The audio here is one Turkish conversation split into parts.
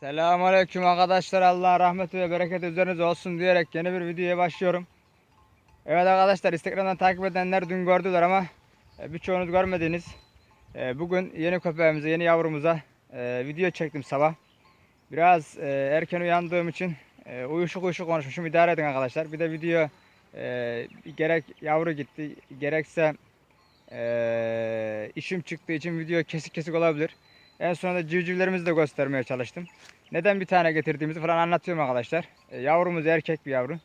Selamünaleyküm arkadaşlar. Allah rahmeti ve bereketi üzerinize olsun diyerek yeni bir videoya başlıyorum. Evet arkadaşlar Instagram'dan takip edenler dün gördüler ama e, birçoğunuz görmediniz. E, Bugün yeni köpeğimize, yeni yavrumuza e, video çektim sabah. Biraz erken uyandığım için uyuşuk uyuşuk konuşmuşum. İdare edin arkadaşlar. Bir de video gerek yavru gitti gerekse işim çıktığı için video kesik kesik olabilir. En sonunda civcivlerimizi de göstermeye çalıştım. Neden bir tane getirdiğimizi falan anlatıyorum arkadaşlar. E, yavrumuz erkek bir yavru.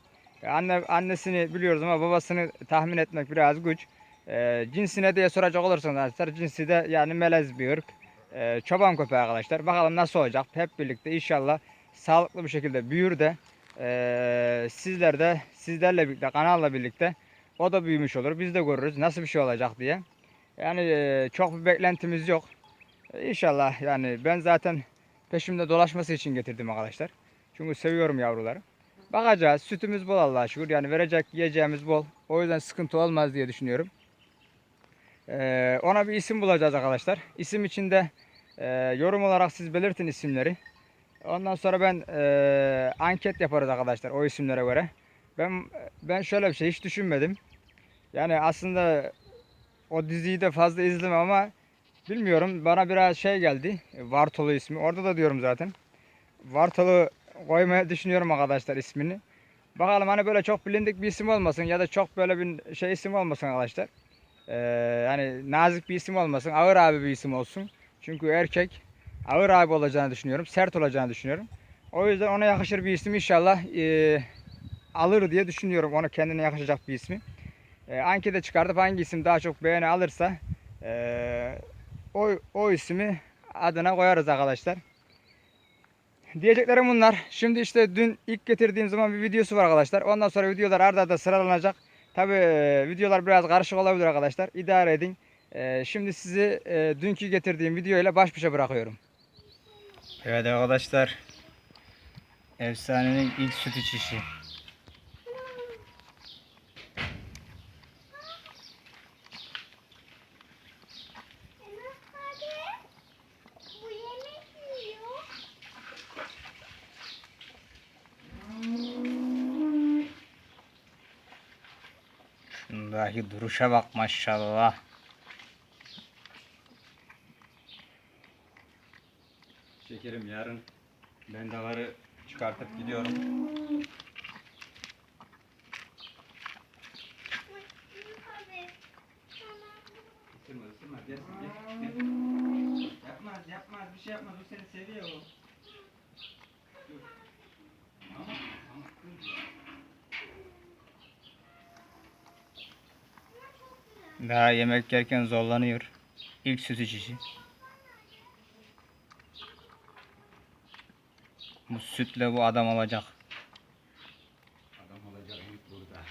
E, anne annesini biliyoruz ama babasını tahmin etmek biraz güç. E, cinsine diye soracak olursanız arkadaşlar cinsi de yani melez bir ırk. E, çoban köpeği arkadaşlar. Bakalım nasıl olacak. Hep birlikte inşallah sağlıklı bir şekilde büyür de e, sizler de sizlerle birlikte kanalla birlikte o da büyümüş olur. Biz de görürüz nasıl bir şey olacak diye. Yani e, çok bir beklentimiz yok. İnşallah yani ben zaten peşimde dolaşması için getirdim arkadaşlar. Çünkü seviyorum yavruları. Bakacağız. Sütümüz bol Allah'a şükür. Yani verecek yiyeceğimiz bol. O yüzden sıkıntı olmaz diye düşünüyorum. Ee, ona bir isim bulacağız arkadaşlar. İsim içinde e, yorum olarak siz belirtin isimleri. Ondan sonra ben e, anket yaparız arkadaşlar o isimlere göre. Ben ben şöyle bir şey hiç düşünmedim. Yani aslında o diziyi de fazla izlemem ama Bilmiyorum bana biraz şey geldi. Vartolu ismi. Orada da diyorum zaten. Vartolu koymaya düşünüyorum arkadaşlar ismini. Bakalım hani böyle çok bilindik bir isim olmasın ya da çok böyle bir şey isim olmasın arkadaşlar. Ee, yani nazik bir isim olmasın. Ağır abi bir isim olsun. Çünkü erkek ağır abi olacağını düşünüyorum. Sert olacağını düşünüyorum. O yüzden ona yakışır bir isim inşallah e, alır diye düşünüyorum. Ona kendine yakışacak bir ismi. E, ankete çıkartıp hangi isim daha çok beğeni alırsa e, o, o ismi adına koyarız arkadaşlar. Diyeceklerim bunlar. Şimdi işte dün ilk getirdiğim zaman bir videosu var arkadaşlar. Ondan sonra videolar arda arda sıralanacak. Tabi videolar biraz karışık olabilir arkadaşlar. İdare edin. E, şimdi sizi e, dünkü getirdiğim video ile baş başa bırakıyorum. Evet arkadaşlar. Efsanenin ilk süt içişi. Şundaki duruşa bak maşallah. Şekerim yarın bendaları çıkartıp gidiyorum. Yapmaz yapmaz bir şey yapmaz o seni seviyor o. Dur. Ama ama dur. Daha yemek yerken zorlanıyor. İlk süt. Bu sütle bu adam olacak. Adam olacak ilk burada.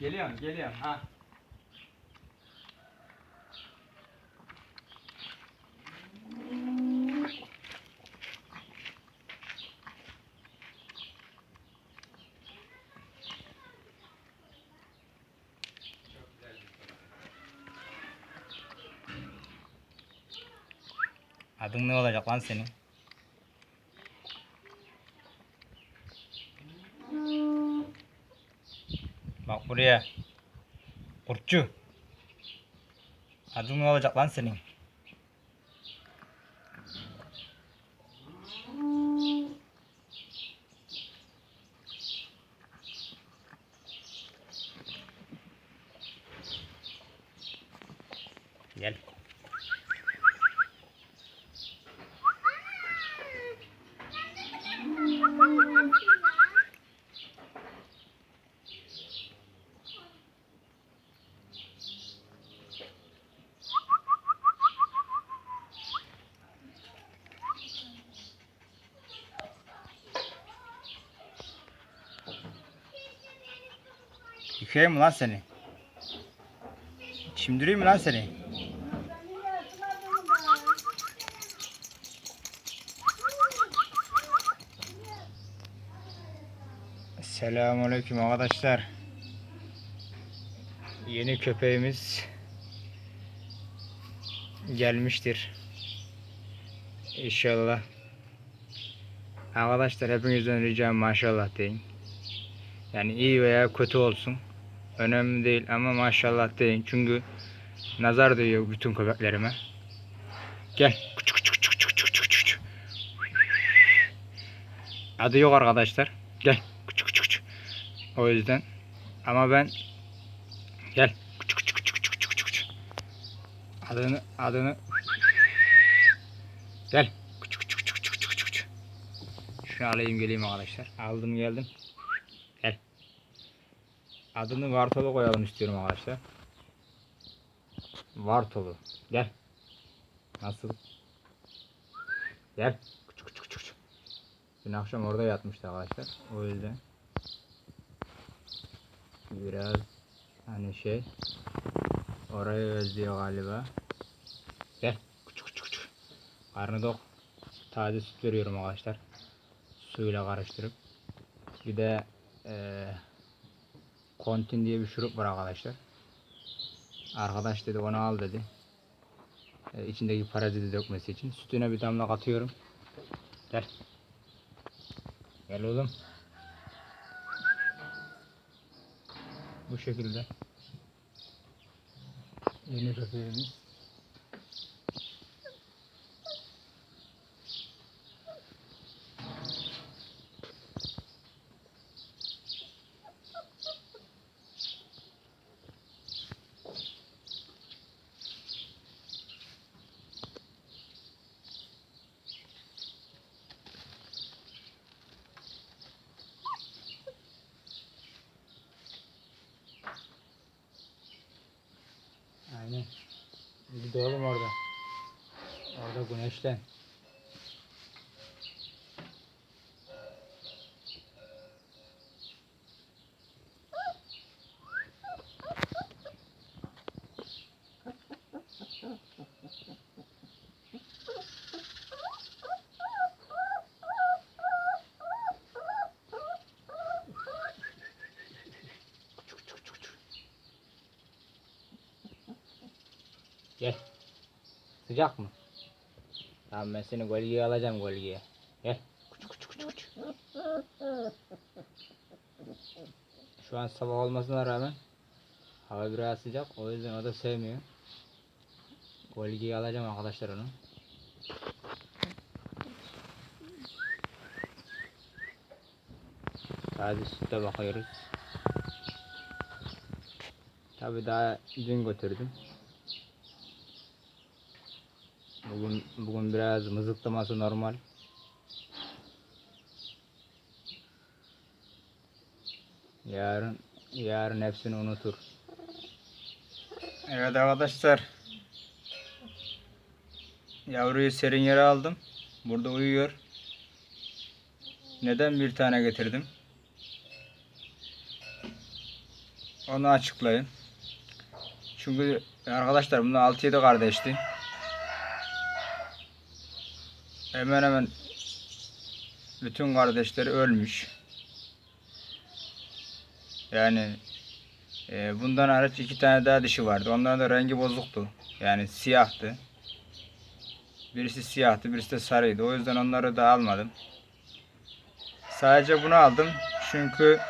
Geliyorum, geliyorum. Ha. Adın ne olacak lan senin? Bak buraya. Kurtçu. Adın ne olacak lan senin? Gel. Yıkayayım mı lan seni? Çimdireyim mi lan seni? Selamünaleyküm arkadaşlar. Yeni köpeğimiz gelmiştir. İnşallah. Arkadaşlar hepinizden ricam maşallah deyin. Yani iyi veya kötü olsun. Önemli değil ama maşallah deyin. Çünkü nazar değiyor bütün köpeklerime. Gel. Adı yok arkadaşlar. Gel. O yüzden. Ama ben gel. Adını adını Gel. Küçük. Şunu alayım geleyim arkadaşlar. Aldım geldim. Adını Vartolu koyalım istiyorum arkadaşlar. Vartolu. Gel. Nasıl? Gel. Küçük küçük. küçük. Dün akşam orada yatmıştı arkadaşlar. O yüzden. Biraz hani şey orayı özlüyor galiba. Gel. Küçük küçük küçük. Karnı dok. Taze süt veriyorum arkadaşlar. Suyla karıştırıp. Bir de eee Kontin diye bir şurup var arkadaşlar. Arkadaş dedi onu al dedi. E, içindeki paraziti dökmesi için. Sütüne bir damla katıyorum. Gel. Gel oğlum. Bu şekilde. Yeni köpeğimiz. Bir de oğlum orada. Orada güneşten. Gel. Sıcak mı? Tamam ben seni gölgeye alacağım gölgeye. Gel. Küçük küçük küçük küçük. Şu an sabah olmasına rağmen hava biraz sıcak. O yüzden o da sevmiyor. Gölgeye alacağım arkadaşlar onu. Taze sütte bakıyoruz. Tabi daha dün götürdüm. Bugün bugün biraz mızıklaması normal. Yarın yarın hepsini unutur. Evet arkadaşlar. Yavruyu serin yere aldım. Burada uyuyor. Neden bir tane getirdim? Onu açıklayın. Çünkü arkadaşlar bunlar 6-7 kardeşti. Hemen hemen bütün kardeşleri ölmüş. Yani e, bundan hariç iki tane daha dişi vardı. Onların da rengi bozuktu. Yani siyahtı. Birisi siyahtı, birisi de sarıydı. O yüzden onları da almadım. Sadece bunu aldım. Çünkü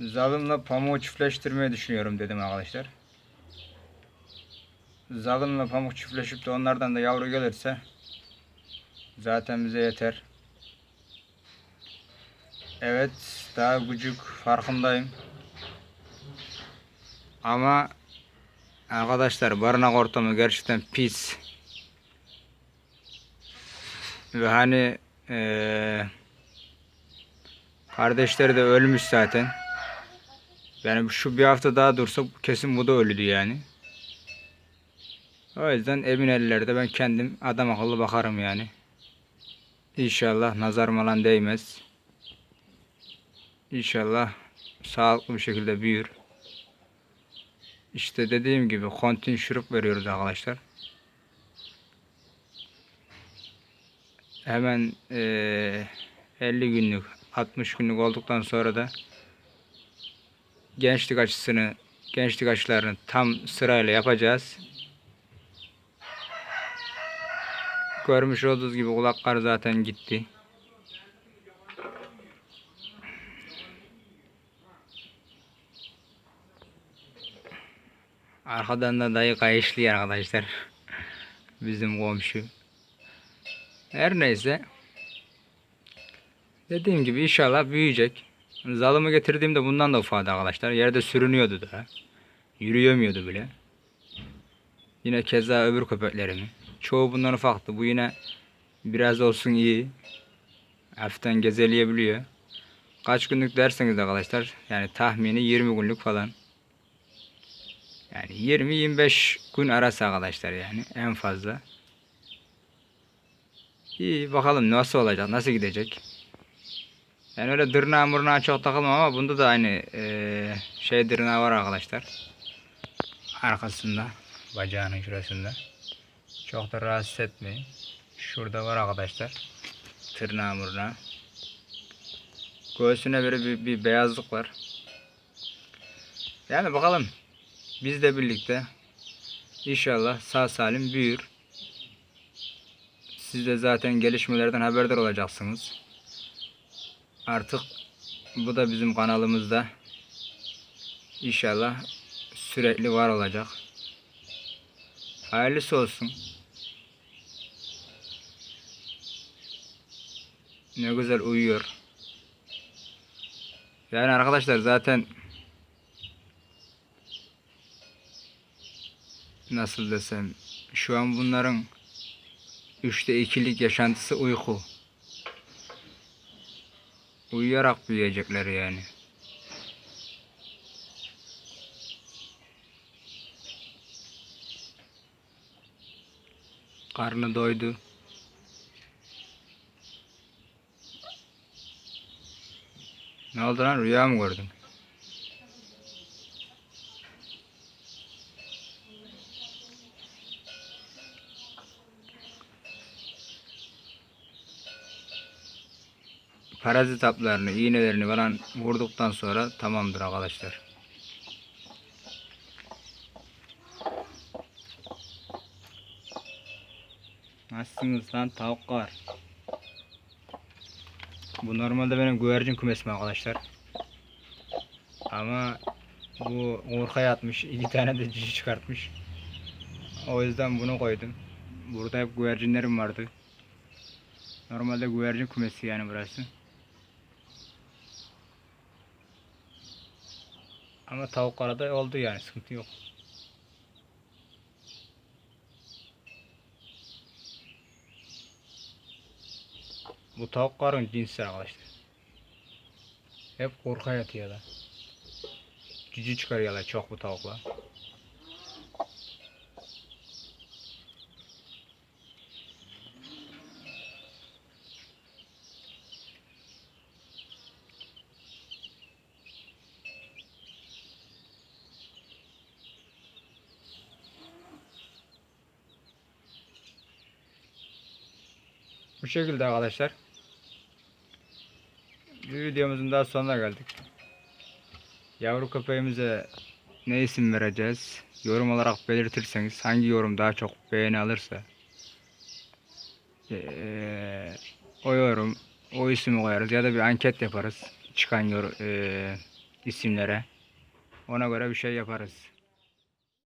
zalımla pamuğu çiftleştirmeyi düşünüyorum dedim arkadaşlar. Zalımla pamuk çiftleşip de onlardan da yavru gelirse Zaten bize yeter. Evet, daha gücük farkındayım. Ama arkadaşlar barınak ortamı gerçekten pis. Ve hani eee kardeşleri de ölmüş zaten. Yani şu bir hafta daha dursa kesin bu da ölüdü yani. O yüzden emin ellerde ben kendim adam akıllı bakarım yani. İnşallah nazar malan değmez. İnşallah sağlıklı bir şekilde büyür. İşte dediğim gibi kontin şurup veriyoruz arkadaşlar. Hemen eee 50 günlük 60 günlük olduktan sonra da gençlik açısını gençlik aşılarını tam sırayla yapacağız. Görmüş olduğunuz gibi kulaklar zaten gitti. Arkadan da dayı kayışlıyor arkadaşlar. Bizim komşu. Her neyse. Dediğim gibi inşallah büyüyecek. Zalımı getirdiğimde bundan da ufadı arkadaşlar. Yerde sürünüyordu da. Yürüyemiyordu bile. Yine keza öbür köpeklerimi. Çoğu bundan ufaktı. Bu yine biraz olsun iyi. Hafiften gezeleyebiliyor. Kaç günlük derseniz arkadaşlar. Yani tahmini 20 günlük falan. Yani 20-25 gün arası arkadaşlar yani en fazla. İyi bakalım nasıl olacak, nasıl gidecek. Yani öyle dırnağı mırnağa çok takılmam ama bunda da aynı eee, şey dırnağı var arkadaşlar. Arkasında, bacağının şurasında. Çok da rahatsız etmeyin. Şurada var arkadaşlar. Tırnağı mırnağı. Göğsüne böyle bir, bir beyazlık var. Yani bakalım. Biz de birlikte inşallah sağ salim büyür. Siz de zaten gelişmelerden haberdar olacaksınız. Artık bu da bizim kanalımızda inşallah sürekli var olacak. Hayırlısı olsun. Ne güzel uyuyor. Yani arkadaşlar zaten nasıl desem şu an bunların üçte ikilik yaşantısı uyku. Uyuyarak büyüyecekler yani. Karnı doydu. Ne oldu lan rüya mı gördün? Parazit haplarını, iğnelerini falan vurduktan sonra tamamdır arkadaşlar. Nasılsınız lan tavuklar? Bu normalde benim güvercin kümesim arkadaşlar. Ama bu orkaya yatmış. iki tane de cici çıkartmış. O yüzden bunu koydum. Burada hep güvercinlerim vardı. Normalde güvercin kümesi yani burası. Ama tavuklara da oldu yani sıkıntı yok. Bu tavukların cinsi arkadaşlar. Hep korka yatıyorlar. Cici çıkarıyorlar çok bu tavuklar. Bu şekilde arkadaşlar. Bir videomuzun daha sonuna geldik. Yavru köpeğimize ne isim vereceğiz? Yorum olarak belirtirseniz hangi yorum daha çok beğeni alırsa eee, o yorum o ismi koyarız ya da bir anket yaparız çıkan yor, eee, isimlere ona göre bir şey yaparız.